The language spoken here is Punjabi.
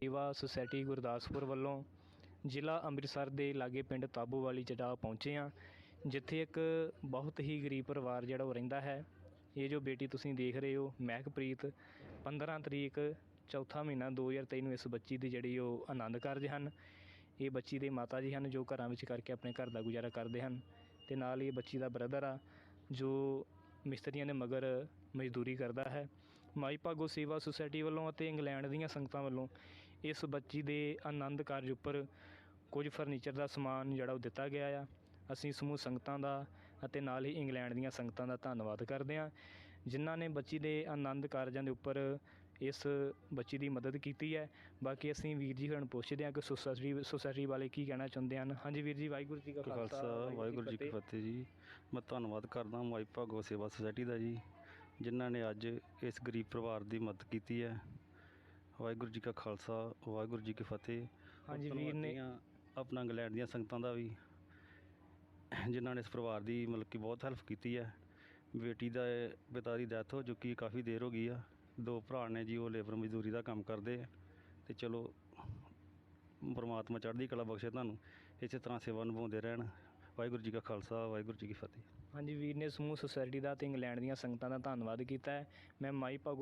ਸੇਵਾ ਸੁਸਾਇਟੀ ਗੁਰਦਾਸਪੁਰ ਵੱਲੋਂ ਜ਼ਿਲ੍ਹਾ ਅੰਮ੍ਰਿਤਸਰ ਦੇ ਲਾਗੇ ਪਿੰਡ ਤਾਬੋਵਾਲੀ ਜਟਾ ਪਹੁੰਚੇ ਹਾਂ, ਜਿੱਥੇ ਇੱਕ ਬਹੁਤ ਹੀ ਗਰੀਬ ਪਰਿਵਾਰ ਜਿਹੜਾ ਉਹ ਰਹਿੰਦਾ ਹੈ। ਇਹ ਜੋ ਬੇਟੀ ਤੁਸੀਂ ਦੇਖ ਰਹੇ ਹੋ, ਮਹਿਕਪ੍ਰੀਤ 15 ਤਰੀਕ, ਚੌਥਾ ਮਹੀਨਾ 2023 ਨੂੰ ਇਸ ਬੱਚੀ ਦੀ ਜਿਹੜੀ ਉਹ ਆਨੰਦ ਕਾਰਜ ਹਨ। ਇਹ ਬੱਚੀ ਦੇ ਮਾਤਾ ਜੀ ਹਨ, ਜੋ ਘਰਾਂ ਵਿੱਚ ਕਰਕੇ ਆਪਣੇ ਘਰ ਦਾ ਗੁਜ਼ਾਰਾ ਕਰਦੇ ਹਨ ਤੇ ਨਾਲ ਹੀ ਇਹ ਬੱਚੀ ਦਾ ਬ੍ਰਦਰ ਆ, ਜੋ ਮਿਸਤਰੀਆਂ ਦੇ ਮਗਰ ਮਜ਼ਦੂਰੀ ਕਰਦਾ ਹੈ। ਮਾਈ ਭਾਗੋ ਸੇਵਾ ਸੁਸਾਇਟੀ ਵੱਲੋਂ ਅਤੇ ਇੰਗਲੈਂਡ ਦੀਆਂ ਸੰਗਤਾਂ ਵੱਲੋਂ ਇਸ ਬੱਚੀ ਦੇ ਆਨੰਦ ਕਾਰਜ ਉੱਪਰ ਕੁਝ ਫਰਨੀਚਰ ਦਾ ਸਮਾਨ ਜਿਹੜਾ ਉਹ ਦਿੱਤਾ ਗਿਆ ਆ। ਅਸੀਂ ਸਮੂਹ ਸੰਗਤਾਂ ਦਾ ਅਤੇ ਨਾਲ ਹੀ ਇੰਗਲੈਂਡ ਦੀਆਂ ਸੰਗਤਾਂ ਦਾ ਧੰਨਵਾਦ ਕਰਦੇ ਹਾਂ ਜਿਨ੍ਹਾਂ ਨੇ ਬੱਚੀ ਦੇ ਆਨੰਦ ਕਾਰਜਾਂ ਦੇ ਉੱਪਰ ਇਸ ਬੱਚੀ ਦੀ ਮਦਦ ਕੀਤੀ ਹੈ। ਬਾਕੀ ਅਸੀਂ ਵੀਰ ਜੀ ਹੁਣ ਪੁੱਛਦੇ ਹਾਂ ਕਿ ਸੁਸਾਇਟੀ ਸੁਸਾਇਟੀ ਵਾਲੇ ਕੀ ਕਹਿਣਾ ਚਾਹੁੰਦੇ ਹਨ? ਹਾਂਜੀ ਵੀਰ ਜੀ ਵਾਹਿਗੁਰੂ ਜੀ ਕਾ ਖਾਲਸਾ ਵਾਹਿਗੁਰੂ ਜੀ ਕੀ ਫਤਿਹ ਜੀ। ਮੈਂ ਧੰਨਵਾਦ ਕਰਦਾ ਮਾਈ ਭਾਗੋ ਸੇਵਾ ਸੁਸਾਇਟੀ ਦਾ ਜੀ ਜਿਨ੍ਹਾਂ ਨੇ ਅੱਜ ਇਸ ਗਰੀਬ ਪਰਿਵਾਰ ਦੀ ਮਦਦ ਕੀਤੀ ਹੈ। ਵਾਹਿਗੁਰੂ ਜੀ ਕਾ ਖਾਲਸਾ ਵਾਹਿਗੁਰੂ ਜੀ ਕੀ ਫਤਿਹ। ਹਾਂਜੀ ਵੀਰ ਨੇ ਆਪਣਾ ਇੰਗਲੈਂਡ ਦੀਆਂ ਸੰਗਤਾਂ ਦਾ ਵੀ ਜਿਨ੍ਹਾਂ ਨੇ ਇਸ ਪਰਿਵਾਰ ਦੀ ਮਤਲਬ ਕਿ ਬਹੁਤ ਹੈਲਪ ਕੀਤੀ ਹੈ। ਬੇਟੀ ਦਾ ਪਿਤਾ ਦੀ ਡੈਥ ਹੋ ਚੁੱਕੀ ਕਾਫੀ ਦੇਰ ਹੋ ਗਈ ਆ। ਦੋ ਭਰਾ ਨੇ ਜੀ ਉਹ ਲੇਬਰ ਮਜ਼ਦੂਰੀ ਦਾ ਕੰਮ ਕਰਦੇ ਆ। ਤੇ ਚਲੋ ਪਰਮਾਤਮਾ ਚੜ੍ਹਦੀ ਕਲਾ ਬਖਸ਼ੇ ਤੁਹਾਨੂੰ। ਇਸੇ ਤਰ੍ਹਾਂ ਸੇਵਾ ਨਿਭਾਉਂਦੇ ਰਹਿਣ। ਵਾਹਿਗੁਰੂ ਜੀ ਕਾ ਖਾਲਸਾ ਵਾਹਿਗੁਰੂ ਜੀ ਕੀ ਫਤਿਹ। ਹਾਂਜੀ ਵੀਰ ਨੇ ਸਮੂਹ ਸੁਸਾਇਟੀ ਦਾ ਤੇ ਇੰਗਲੈਂਡ ਦੀਆਂ ਸੰਗਤਾਂ ਦਾ ਧੰਨਵਾਦ ਕੀਤਾ ਹੈ। ਮੈਂ ਮਾਈ ਭਾਗੋ